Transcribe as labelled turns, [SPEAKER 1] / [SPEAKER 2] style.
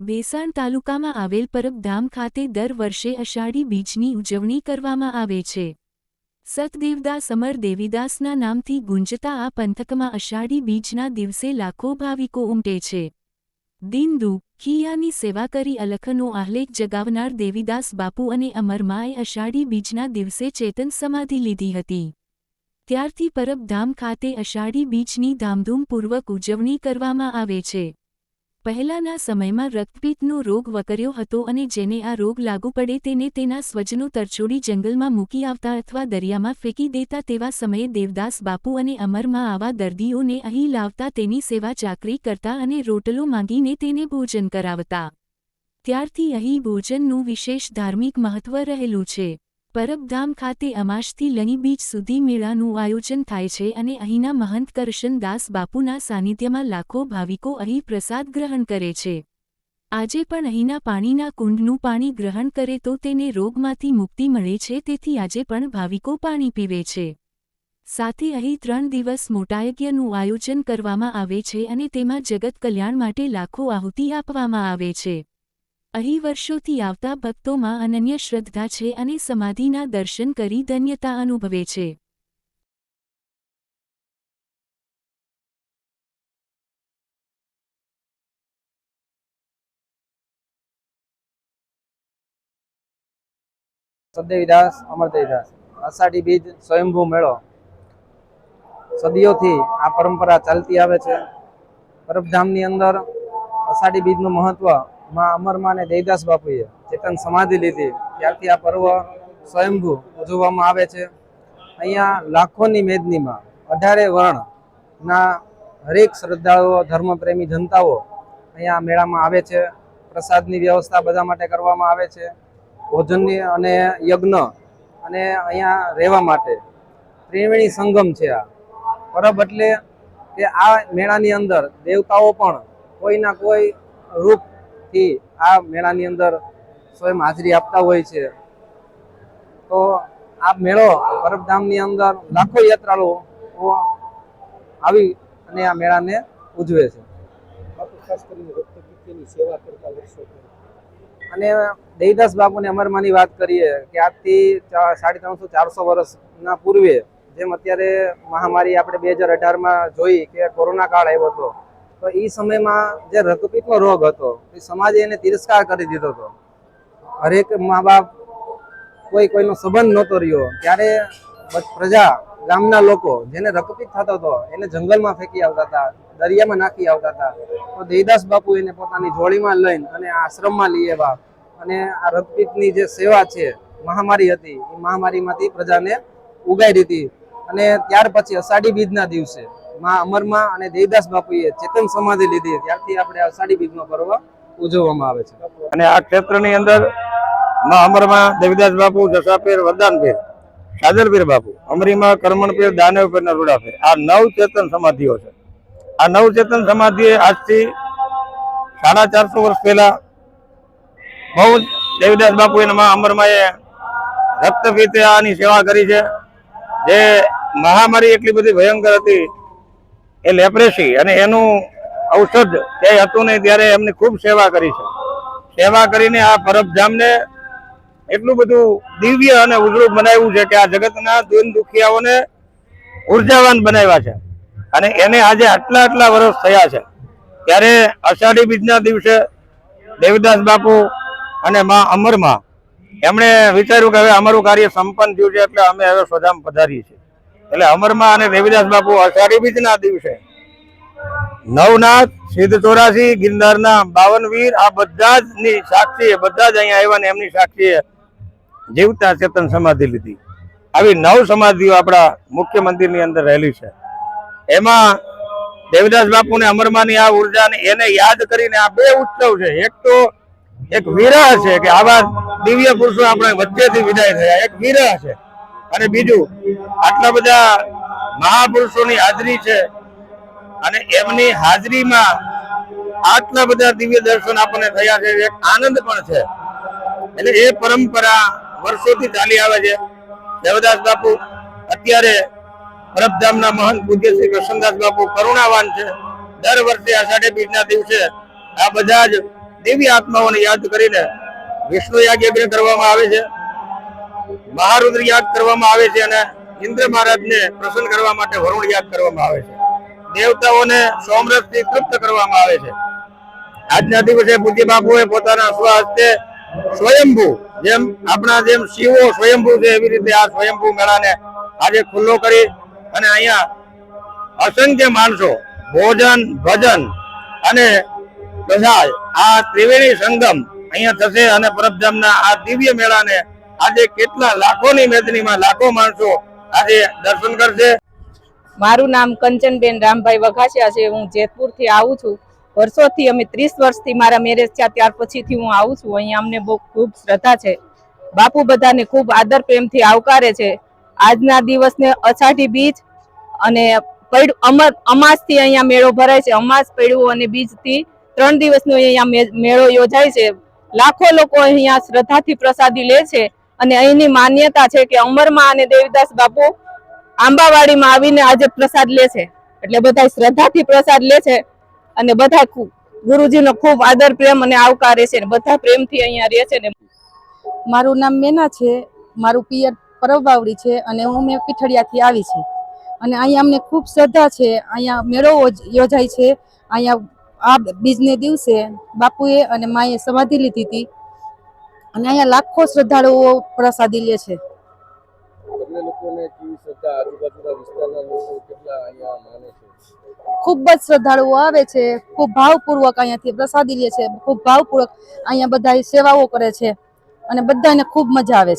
[SPEAKER 1] ભેસાણ તાલુકામાં આવેલ પરબધામ ખાતે દર વર્ષે અષાઢી બીજની ઉજવણી કરવામાં આવે છે. સતદેવદાસ અમર દેવીદાસના નામથી ગુંજતા આ પંથકમાં અષાઢી બીજના દિવસે લાખો ભાવિકો ઉમટે છે. દિનદુ, ખિયાની સેવા કરી અલખનો આહ્લેખ જગાવનાર દેવીદાસ બાપુ અને અમરમાએ અષાઢી બીજના દિવસે ચેતન સમાધિ લીધી હતી. ત્યારથી પરબધામ ખાતે અષાઢી બીજની ધામધૂમપૂર્વક ઉજવણી કરવામાં આવે છે. પહેલાના સમયમાં રક્તપિત્તનો રોગ વકર્યો હતો અને જેને આ રોગ લાગુ પડે તેને તેના સ્વજનો તરછોડી જંગલમાં મૂકી આવતા અથવા દરિયામાં ફેંકી દેતા તેવા સમયે દેવદાસ બાપુ અને અમરમાં આવા દર્દીઓને અહીં લાવતા તેની સેવા ચાકરી કરતા અને રોટલો માંગીને તેને ભોજન કરાવતા. ત્યારથી અહીં ભોજનનું વિશેષ ધાર્મિક મહત્વ રહેલું છે. પરબધામ ખાતે અમાશથી લણી બીજ સુધી મેળાનું આયોજન થાય છે અને અહીંના મહંત કરશનદાસ બાપુના સાનિધ્યમાં લાખો ભાવિકો અહીં પ્રસાદ ગ્રહણ કરે છે. આજે પણ અહીંના પાણીના કુંડનું પાણી ગ્રહણ કરે તો તેને રોગમાંથી મુક્તિ મળે છે, તેથી આજે પણ ભાવિકો પાણી પીવે છે. સાથે અહીં ત્રણ દિવસ મોટાયજ્ઞનું આયોજન કરવામાં આવે છે અને તેમાં જગત કલ્યાણ માટે લાખો આહુતિ આપવામાં આવે છે. અહીં વર્ષોથી આવતા ભક્તોમાં અનન્ય શ્રદ્ધા છે અને સમાધિના દર્શન કરી ધન્યતા અનુભવે છે.
[SPEAKER 2] સદેવીદાસ, અમરદેવીદાસ, અષાઢી બીજ સ્વયંભૂ મેળો. સદીઓથી આ પરંપરા ચાલતી આવે છે. પરબધામની અંદર અષાઢી બીજનું મહત્વ માં અમરમાં અને દેવદાસ બાપુએ ચેતન સમાધિ લીધી. ત્યારથી આ પર્વ સ્વયંભૂ ઉજવવામાં આવે છે. અહીંયા લાખોની મેદનીમાં અઢારે વર્ણના હરેક શ્રદ્ધાળુઓ, ધર્મપ્રેમી જનતાઓ અહીંયા મેળામાં આવે છે. પ્રસાદની વ્યવસ્થા બધા માટે કરવામાં આવે છે. ભોજનની અને યજ્ઞ અને અહીંયા રહેવા માટે ત્રિવેણી સંગમ છે આ. પરબ એટલે કે આ મેળાની અંદર દેવતાઓ પણ કોઈના કોઈ રૂપથી આ મેળાની અંદર સ્વયં હાજરી આપતા હોય છે. તો આ મેળો પરબધામની અંદર લાખો યાત્રાળુઓ આવી અને આ મેળાને ઉજવે છે. અને દેવદાસ બાપુને અમરમાની વાત કરીએ કે આજથી સાડી ત્રણસો ચારસો વર્ષના પૂર્વે જેમ અત્યારે મહામારી આપણે બે હજાર અઢારમાં જોઈ કે કોરોના કાળ આવ્યો હતો તો એ સમયમાં જે રક્તપિત્તનો રોગ હતો, એ સમાજે એને તિરસ્કાર કરી દીધો હતો. હરેક મા બાપ કોઈ કોઈનો સંબંધ નહોતો રહ્યો. ત્યારે પ્રજા, ગામના લોકો જેને રક્તપિત્ત થતો હતો, એને જંગલમાં ફેંકી આવતા હતા, દરિયામાં નાખી આવતા હતા. તો દેદાસ બાપુ એને પોતાની જોડીમાં લઈને અને આશ્રમમાં લઈ આવ્યા. અને આ રક્તપિત્તની જે સેવા છે, મહામારી હતી, એ મહામારીમાંથી પ્રજાને ઉગાડી હતી. અને ત્યાર પછી અષાઢી બીજના દિવસે મા અમરમાં અને દેવદાસ બાપુએ ચેતન સમાધિ લીધી ત્યારથી આપણે અષાઢી બીજનો પર્વ ઉજવવામાં આવે છે.
[SPEAKER 3] અને આ ક્ષેત્રની અંદરમાં અમરમાં દેવદાસ બાપુ, જસાપીર, વરદાનપીર સાદરપીર બાપુ, અમરીમાં, કરમણપીર દાનવપીર ને આ નવ ચેતન સમાધિઓ છે. આ નવ ચેતન સમાધિ આજથી સાડા ચારસો વર્ષ પહેલા બહુ દેવીદાસ બાપુ અને માં અમરમાએ રક્તપિત્તે આની સેવા કરી છે. જે મહામારી એટલી બધી ભયંકર હતી એ લેપ્રેસી અને એનું ઔષધ તે હતું નહીં ત્યારે એમની ખૂબ સેવા કરી છે. સેવા કરીને આ પરબધામને એટલું બધું દિવ્ય અને ઉજળું બનાવ્યું છે કે આ જગતના દીન દુખિયાઓને ઉર્જાવાન બનાવ્યા છે. અને એને આજે આટલા આટલા વર્ષ થયા છે. ત્યારે અષાઢી બીજના દિવસે દેવદાસ બાપુ અને મા અમરમાં એમણે વિચાર્યું કે હવે અમારું કાર્ય સંપન્ન થયું છે એટલે અમે હવે સ્વધામ પધારીએ છીએ. એટલે અમરમાં અને દેવીદાસ બાપુ અષાઢી બીજના દિવસે. નવનાથ, સિદ્ધ ચોરાસી, ગિરનારના બાવન વીર, આ બધા જ ની સાક્ષી બધા જ અહીંયા આવ્યા ને એમની સાક્ષીએ જીવતા ચેતન સમાધિ લીધી. આવી નવ સમાધિઓ આપણા મુખ્ય મંદિરની અંદર રહેલી છે. એમાં દેવદાસ બાપુ ને અમરમાની આ ઊર્જા ને એને યાદ કરીને આ બે ઉત્સવ છે. એક તો એક વિરહ છે કે આવા દિવ્ય પુરુષો આપણે વચ્ચેથી વિદાય થયા. એક વિરહ છે. અને બીજું, આટલા બધા મહાપુરુષોની હાજરી છે અને એમની હાજરીમાં આટલા બધા દિવ્ય દર્શન આપણને થયા છે, એક આનંદ પણ છે. એટલે એ પરંપરા વર્ષોથી ચાલી આવે છે. દેવદાસ બાપુ અત્યારે પરબધામના મહંત પૂજ્ય શ્રી કૃષ્ણદાસ બાપુ કરુણાવાન છે. દર વર્ષે આષાઢી બીજના દિવસે આ બધા જ દેવી આત્માઓને યાદ કરીને વિષ્ણુ યાજ્ઞ કરવામાં આવે છે. મહારુદ્ર યાદ કરવામાં આવે છે અને ઇન્દ્ર મહારાજને પ્રસન્ન કરવા માટે વરુણ યાદ કરવામાં આવે છે. દેવતાઓને સોમરસથી તૃપ્ત કરવામાં આવે છે. આજના દિવસે પૂજ્ય બાપુએ પોતાના સ્વહસ્તે સ્વયંભૂ, જેમ આપણા જેમ શિવો સ્વયંભૂ છે એવી રીતે આ સ્વયંભૂ મેળાને આજે ખુલ્લો કરી અને અહીંયા અસંખ્ય માણસો ભોજન, ભજન અને પ્રસાદ આ ત્રિવેણી સંગમ અહીંયા થશે અને પરબધામના આ દિવ્ય મેળાને આજે કેટલા લાખોની મેદનીમાં લાખો માણસો આજે દર્શન કરશે?
[SPEAKER 4] મારું નામ કંચનબેન રામભાઈ વઘાસિયા છે. હું જેતપુરથી આવું છું. વર્ષોથી અમે ત્રીસ વર્ષથી મારા મેરેજ થયા. ત્યાર પછીથી હું આવું છું. અહીંયા અમને બહુ ખૂબ શ્રદ્ધા છે. બાપુ બધાને ખૂબ આદર પ્રેમથી આવકારે છે. આજના દિવસને અષાઢી બીજ અને પૈડ અમર અમાસથી અહીંયા મેળો ભરાય છે. અમાસ પૈડું અને બીજથી ત્રણ દિવસનો અહીંયા મેળો યોજાય છે. લાખો લોકો અહીંયા શ્રદ્ધાથી પ્રસાદી લે છે. અને અહીંની માન્યતા છે કે અમરમાં અને દેવીદાસ બાપુ આંબાવાડીમાં આવીને આજે પ્રસાદ લે છે. એટલે બધા શ્રદ્ધાથી પ્રસાદ લે છે અને બધા ગુરુજીનો ખૂબ આદર, પ્રેમ અને આવકારે છે અને બધા પ્રેમથી અહીંયા રહે છે ને.
[SPEAKER 5] મારું નામ મેના છે, મારું પિયર પરબવાવડી છે અને હું મેં પીઠડિયાથી આવી છું. અને અહીંયા અમને ખૂબ શ્રદ્ધા છે, અહીંયા મેળો યોજાય છે. અહીંયા આ બીજને દિવસે બાપુએ અને માએ સમાધિ લીધી હતી. અને અહીંયા લાખો શ્રદ્ધાળુઓ પ્રસાદી લે
[SPEAKER 6] છે.
[SPEAKER 5] ખૂબ જ શ્રદ્ધાળુઓ આવે છે ખૂબ ભાવપૂર્વક અહીંયાથી પ્રસાદી લે છે ખૂબ ભાવપૂર્વક અહીંયા બધા સેવાઓ કરે છે અને બધાને ખૂબ મજા આવે છે.